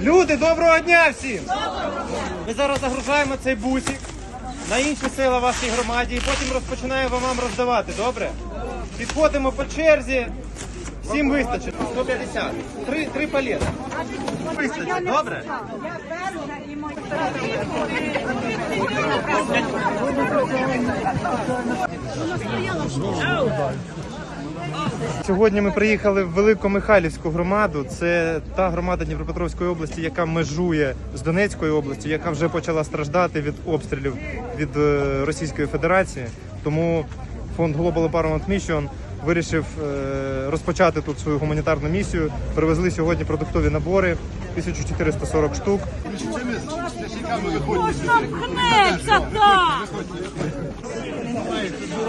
Люди, доброго дня всім! Ми зараз загружаємо цей бусик на інші села вашій громаді і потім розпочинаємо вам роздавати, добре? Підходимо по черзі. Всім вистачить. 150. Три, три палети. Вистачить, добре? Сьогодні ми приїхали в Великомихайлівську громаду. Це та громада Дніпропетровської області, яка межує з Донецькою областю, яка вже почала страждати від обстрілів від е, Російської Федерації. Тому фонд Global Empowerment Mission вирішив е, розпочати тут свою гуманітарну місію. Привезли сьогодні продуктові набори 1440 штук. Пнеться так!